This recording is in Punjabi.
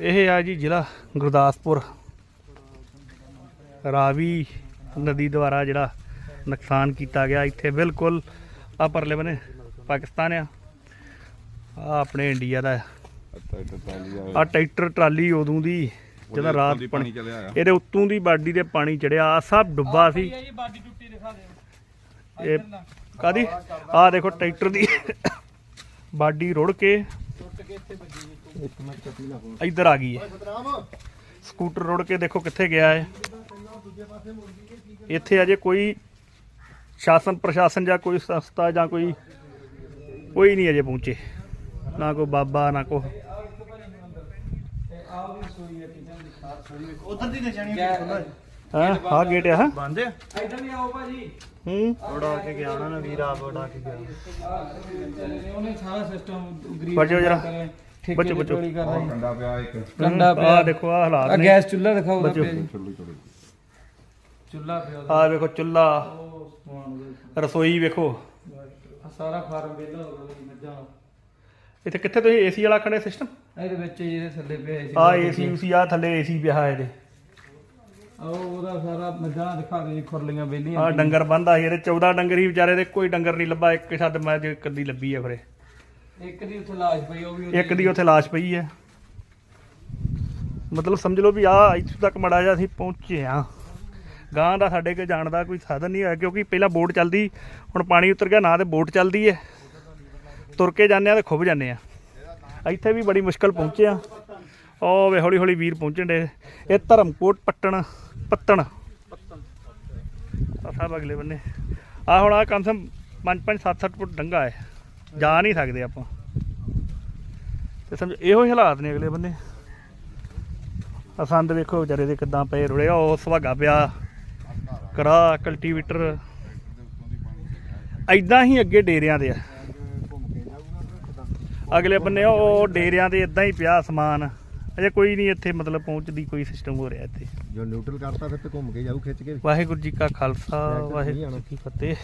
ਇਹ ਆ ਜੀ ਜ਼ਿਲ੍ਹਾ ਗੁਰਦਾਸਪੁਰ। ਰਾਵੀ ਨਦੀ ਦੁਆਰਾ ਜਿਹੜਾ ਨੁਕਸਾਨ ਕੀਤਾ ਗਿਆ ਇੱਥੇ ਬਿਲਕੁਲ ਆ ਪਰਲੇ ਬਨੇ ਪਾਕਿਸਤਾਨ ਆ। ਆ ਆਪਣੇ ਇੰਡੀਆ ਦਾ ਆ। ਟਰੈਕਟਰ ਟਰਾਲੀ ਉਦੋਂ ਦੀ ਜਦੋਂ ਰਾਤ ਪਾਣੀ ਚਲਿਆ ਆ। ਇਹਦੇ ਉੱਤੋਂ ਦੀ ਬਾਡੀ ਦੇ ਪਾਣੀ ਚੜਿਆ ਆ ਸਭ ਡੁੱਬਾ ਸੀ। ਇਹ ਕਾਦੀ ਆ ਦੇਖੋ ਟਰੈਕਟਰ ਦੀ। ਬਾਡੀ ਰੁੜ ਕੇ ਟੁੱਟ ਕੇ ਇੱਥੇ ਇੱਧਰ ਆ ਗਈ ਹੈ। ਸਕੂਟਰ ਰੁੜ ਕੇ ਦੇਖੋ ਕਿੱਥੇ ਗਿਆ ਹੈ। ਇੱਥੇ ਅਜੇ ਕੋਈ ਸ਼ਾਸਨ ਪ੍ਰਸ਼ਾਸਨ ਜਾਂ ਕੋਈ ਸੰਸਥਾ ਜਾਂ ਕੋਈ ਕੋਈ ਨਹੀਂ ਅਜੇ ਪਹੁੰਚੇ। ਨਾ ਕੋਈ ਬਾਬਾ ਨਾ ਕੋ ਉਧਰ ਦੀ ਨਿਸ਼ਾਨੀ ਹਾਂ? ਆ ਗੇਟ ਆ ਬੰਦ ਇਧਰ ਵੀ ਆਓ ਭਾਜੀ ਹੂੰ ਉਡਾ ਕੇ ਗਿਆ ਉਹਨਾਂ ਨੇ ਵੀਰ ਆਪ ਉਡਾ ਕੇ ਗਿਆ। ਉਹਨੇ ਸਾਰਾ ਸਿਸਟਮ ਗਰੀਬ ਬਚੋ ਜਰਾ। ਠੇਕੇ ਬਚੋ, ਦੀ ਬਚੋ। ਚੋਰੀ ਕਰ ਰਹੀ ਕੰਡਾ ਪਿਆ ਇੱਕ। ਕੰਡਾ ਆ ਪਿਆ। ਦੇਖੋ ਆ ਹਾਲਾਤ ਆ ਨੇ। ਗੈਸ ਚੁੱਲ੍ਹਾ ਦਿਖਾਓ ਉਹਦਾ ਬਚੋ। ਪਿਆ ਜੀ। ਚੁੱਲ੍ਹਾ ਪਿਆ ਆ ਵੇਖੋ ਚੁੱਲਾ ਉਹ ਸਮਾਨ ਉਹਦੇ ਰਸੋਈ ਵੇਖੋ। ਆ ਸਾਰਾ ਫਾਰਮ ਵੇਲਾ ਹੋ ਗਿਆ ਜੀ ਮੱਝਾਂ ਇੱਥੇ ਕਿੱਥੇ ਤੁਸੀਂ ਏਸੀ ਵਾਲਾ ਖੜੇ ਸਿਸਟਮ ਇਹਦੇ ਵਿੱਚ ਜਿਹਦੇ ਥੱਲੇ ਪਿਆ ਸੀ ਆ ਏਸੀ ਉਸੀ ਆ ਥੱਲੇ ਏਸੀ ਪਿਆ ਇਹਦੇ। ਆ ਉਹਦਾ ਸਾਰਾ ਮੱਝਾਂ ਦਿਖਾ ਦੇ ਜੀ ਖੁਰਲੀਆਂ ਵੇਲੀਆਂ ਆ ਡੰਗਰ ਬੰਦਾ ਸੀ ਇਹਦੇ 14 ਡੰਗਰ ਹੀ ਵਿਚਾਰੇ ਦੇ ਕੋਈ ਡੰਗਰ ਨਹੀਂ ਲੱਭਾ ਇੱਕ ਛੱਡ ਮੈਂ ਜੇ ਇੱਕ ਅੱਧੀ ਲੱਭੀ ਆ ਫਿਰੇ ਇੱਕ ਦੀ ਉੱਥੇ ਲਾਸ਼ ਪਈ ਉਹ ਵੀ ਇੱਕ ਦੀ ਉੱਥੇ ਲਾਸ਼ ਪਈ ਹੈ ਮਤਲਬ ਸਮਝ ਲਓ ਵੀ ਆ ਇੱਥੇ ਤੱਕ ਮੜਾ ਜਾ ਅਸੀਂ ਪਹੁੰਚੇ ਆ ਗਾਂ ਦਾ ਸਾਡੇ ਕੋਲ ਜਾਣ ਦਾ ਕੋਈ ਸਾਧਨ ਨਹੀਂ ਹੋਇਆ ਕਿਉਂਕਿ ਪਹਿਲਾਂ ਬੋਟ ਚੱਲਦੀ ਹੁਣ ਪਾਣੀ ਉਤਰ ਗਿਆ ਨਾ ਤੇ ਬੋਟ ਚੱਲਦੀ ਹੈ ਤੁਰ ਕੇ ਜਾਂਦੇ ਆ ਤੇ ਖੁੱਭ ਜਾਂਦੇ ਆ ਇੱਥੇ ਵੀ ਬੜੀ ਮੁਸ਼ਕਲ ਪਹੁੰਚੇ ਆ ਉਹ ਵੇ ਹੌਲੀ ਹੌਲੀ ਵੀਰ ਪਹੁੰਚਣ ਦੇ ਇਹ ਧਰਮਕੋਟ ਪੱਟਣ ਪੱਤਣ। ਸਾਹਿਬ ਅਗਲੇ ਬੰਨੇ। ਆ ਹੁਣ ਆ ਕਮ ਸੇ ਕਮ 5 5 7 7 ਫੁੱਟ ਡੰਗਾ ਹੈ। ਜਾ ਨਹੀਂ ਸਕਦੇ ਆਪਾਂ। ਤੇ ਸਮਝ ਇਹੋ ਹੀ ਹਾਲਾਤ ਨੇ ਅਗਲੇ ਬੰਨੇ ਆਹ ਸੰਦ ਵੇਖੋ ਵਿਚਾਰੇ ਦੇ ਕਿਦਾਂ ਪਏ ਰੁੜੇ ਆ, ਉਹ ਸੁਹਾਗਾ ਪਿਆ। ਕਰਾ ਕਲਟੀਵੇਟਰ। ਐਦਾਂ ਹੀ ਅੱਗੇ ਡੇਰਿਆਂ ਦੇ ਆ। ਅਗਲੇ ਬੰਨੇ ਉਹ ਡੇਰਿਆਂ ਦੇ ਇਦਾਂ ਹੀ ਪਿਆ ਸਮਾਨ। ਅਜੇ ਕੋਈ ਨਹੀਂ ਇੱਥੇ ਮਤਲਬ ਪਹੁੰਚਦੀ ਕੋਈ ਸਿਸਟਮ ਹੋ ਰਿਹਾ ਇੱਥੇ। ਜੋ ਨਿਊਟਰਲ ਕਰਤਾ ਫਿਰ ਤੇ ਘੁੰਮ ਕੇ ਜਾਊ ਖਿੱਚ ਕੇ। ਵਾਹਿਗੁਰੂ ਜੀ ਕਾ ਖਾਲਸਾ ਵਾਹਿਗੁਰੂ ਜੀ ਕੀ ਫਤਿਹ।